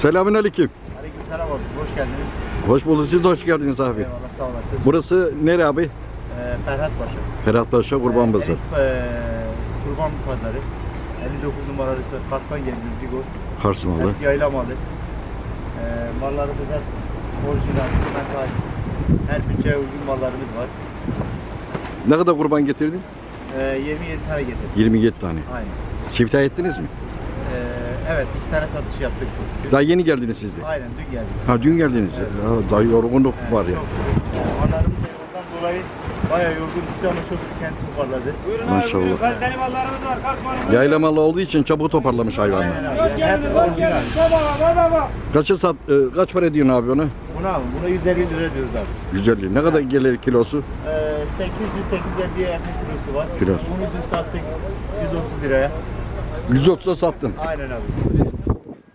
Selamün aleyküm. Aleykümselam abi. Hoş geldiniz. Hoş bulduk. Siz de hoş geldiniz abi. Eyvallah sağ olasın. Burası nere abi? Ee, Ferhat Paşa. Ferhat Paşa Kurban Ee, Pazarı. Ee, Kurban Pazarı. 59 numaralı Kars'tan geliyoruz Digo. Kars malı. Hep yayla malı. Ee, mallarımız hep orijinal, simental. Her bütçeye uygun mallarımız var. Ne kadar kurban getirdin? Ee, 27 tane getirdik. 27 tane. Aynen. Siftah ettiniz mi? Ee, evet iki tane satış yaptık çok şükür. Daha yeni geldiniz siz de. Aynen dün geldik. Ha dün geldiniz. Ha, daha yorgunluk Evet, var ya. Çok şükür. Da yoldan dolayı bayağı yorgun düştü ama çok şükür kendi toparladı. Maşallah. Kaliteli mallarımız var. Kaç malımız Yayla malı olduğu için çabuk toparlamış hayvanlar. Aynen abi. Hoş geldiniz, hoş geldiniz. Bedava, bedava. Kaça sat, e, kaç para ediyorsun abi ona? Buna mı? Buna 150 lira diyoruz abi. 150. Ne kadar gelir kilosu? Ee, 800-850'ye yakın kilosu var. Kilosu. Bunu dün sattık 130 liraya. 130'a sattın. Aynen abi.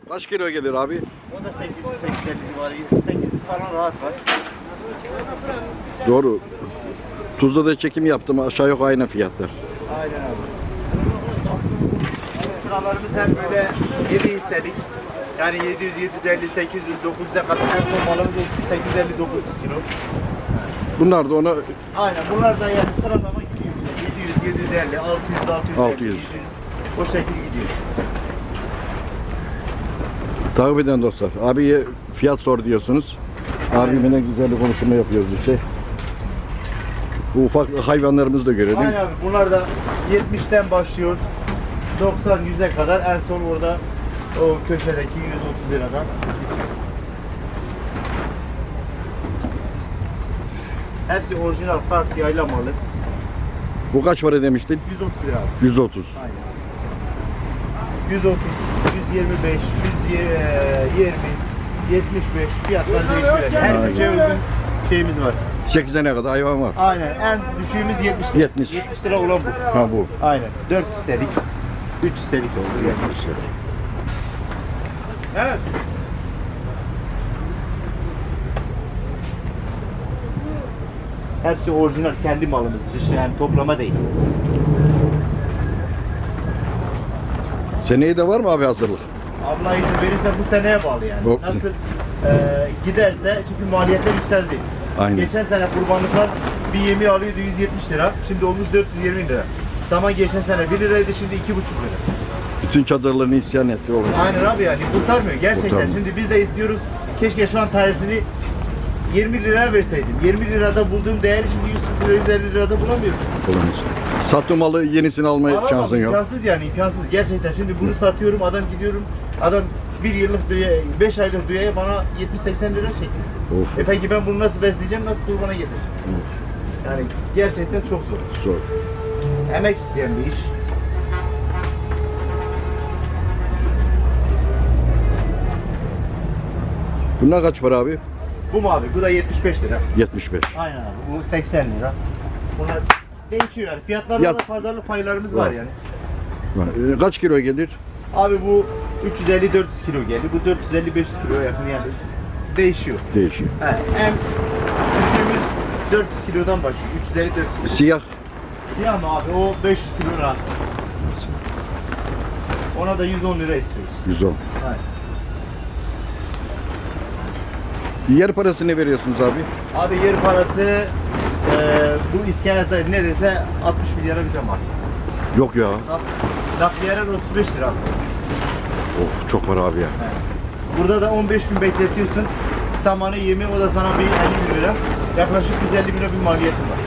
Kaç kilo gelir abi? O da 800-850 civarı. 800 falan rahat var. Doğru. Tuzla da çekim yaptım. Aşağı yok aynı fiyatlar. Aynen abi. Sıralarımız hep böyle 7 hisselik. Yani 700, 750, 800, 900'e kadar en son malımız 859 kilo. Bunlar da ona Aynen bunlar da yani sıralama gidiyor. işte. 700, 750, 600, 650, 600. 700. O şekil gidiyor. takip eden dostlar. Abiye fiyat sor diyorsunuz. Abimle güzel bir konuşma yapıyoruz işte. Bu ufak hayvanlarımızı da görelim. Aynen abi bunlar da 70'ten başlıyor. 90 100'e kadar en son orada o köşedeki 130 liradan. Hepsi orijinal Kars yayla malı. Bu kaç para demiştin? 130 lira abi. 130. Aynen. 130, 125, 120, 75 fiyatlar değişiyor. Her bütçeye uygun şeyimiz var. 8'e kadar hayvan var. Aynen en düşüğümüz 70 lira. 70. 70 lira olan bu. Ha bu. Aynen. 4 hisselik, 3 hisselik oldu. Yani. Evet. Hepsi orijinal kendi malımız. Dışı yani toplama değil. Seneye de var mı abi hazırlık? Allah izin verirse bu seneye bağlı yani. Yok. Nasıl e, giderse çünkü maliyetler yükseldi. Aynen. Geçen sene kurbanlıklar bir yemi alıyordu 170 lira. Şimdi olmuş 420 lira. Saman geçen sene 1 liraydı şimdi 2,5 lira. Bütün çadırlarını isyan etti oğlum. Aynen abi yani kurtarmıyor gerçekten. Kurtarmıyor. Şimdi biz de istiyoruz keşke şu an tanesini 20 liraya verseydim. 20 lirada bulduğum değeri şimdi 140 lira 150 lirada bulamıyorum. Olamaz. Sattığım malı yenisini almaya Alamam, şansın yok. imkansız yani imkansız gerçekten. Şimdi bunu satıyorum adam gidiyorum adam bir yıllık düğe, 5 aylık düğeye bana 70-80 lira çekiyor. Of. E peki ben bunu nasıl besleyeceğim, nasıl kurbana getireceğim? Yani gerçekten çok zor. Zor. Emek isteyen bir iş. Bunlar kaç para abi? Bu mu abi? Bu da 75 lira. 75. Aynen abi. Bu 80 lira. Bunlar değişiyor yani. Fiyatlarda Yat- da pazarlık paylarımız var Var. yani. Ha, e, Kaç kilo gelir? Abi bu 350-400 kilo geldi. Bu 450-500 kilo yakın yani. Değişiyor. Değişiyor. He, en düşüğümüz 400 kilodan başlıyor. 350 400 kilo. Siyah Siyah mı abi? O 500 kilo rahat. Ona da 110 lira istiyoruz. 110. Aynen. Yer parası ne veriyorsunuz abi? Abi yer parası bu iskelete neredeyse 60 milyara bize mal. Yok ya. Nakliyeler 35 lira. Of çok para abi ya. Burada da 15 gün bekletiyorsun. Samanı yemi o da sana bir 50 lira. Yaklaşık 150 lira bir maliyeti var.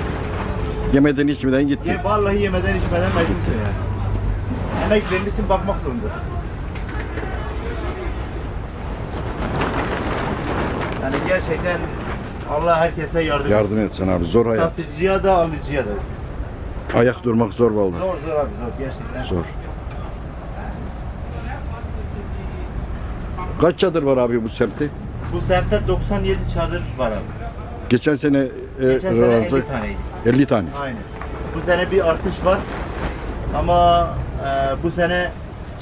Yemeden içmeden gitti. Ye, vallahi yemeden içmeden mecbursun yani. Emek vermişsin bakmak zorundasın. Yani gerçekten Allah herkese yardım, Yardım etsen abi zor hayat. Satıcıya da alıcıya da. Ayak durmak zor vallahi. Zor zor abi zor gerçekten. Zor. Kaç çadır var abi bu semtte? Bu semtte 97 çadır var abi. Geçen sene e, Geçen sene Rarantı- 50 taneydi. 50 tane. Aynen. Bu sene bir artış var. Ama e, bu sene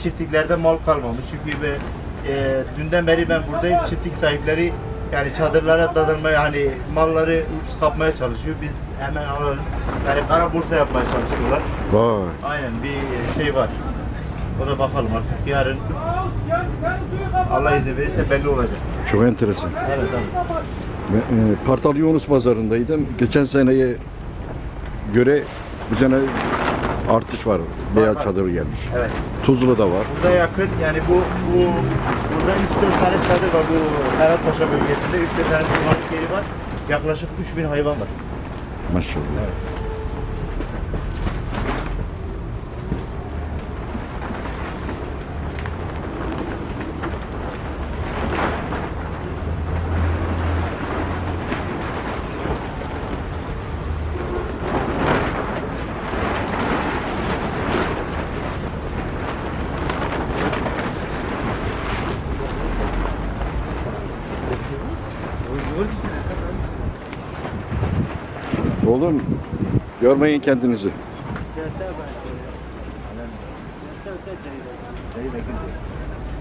çiftliklerde mal kalmamış. Çünkü be, e, dünden beri ben buradayım. Çiftlik sahipleri yani çadırlara dadanmaya hani malları ucuz kapmaya çalışıyor. Biz hemen alalım. Yani kara borsa yapmaya çalışıyorlar. Vay. Aynen bir şey var. O da bakalım artık yarın Allah izin verirse belli olacak. Çok enteresan. Evet. Ben, e, Kartal Yunus pazarındaydım. Geçen seneye göre bu sene artış var. Beyaz var. çadır gelmiş. Evet. Tuzlu da var. Burada yakın yani bu bu burada 3-4 tane çadır var bu Ferhat Paşa bölgesinde 3-4 tane kurbanlık yeri var. Yaklaşık 3000 hayvan var. Maşallah. Oğlum görmeyin kendinizi.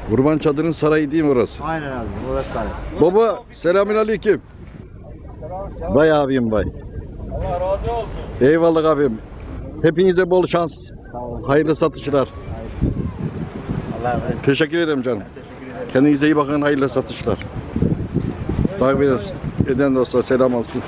Kurban çadırın sarayı değil mi orası? Aynen abi. Orası tane. Baba selamün aleyküm. Vay abim vay. Allah razı olsun. Eyvallah abim. Hepinize bol şans. Hayırlı satışlar. Emanet. Teşekkür ederim canım. Kendinize iyi bakın. Hayırlı satışlar. Takip edersin. Eden dostlar selam olsun.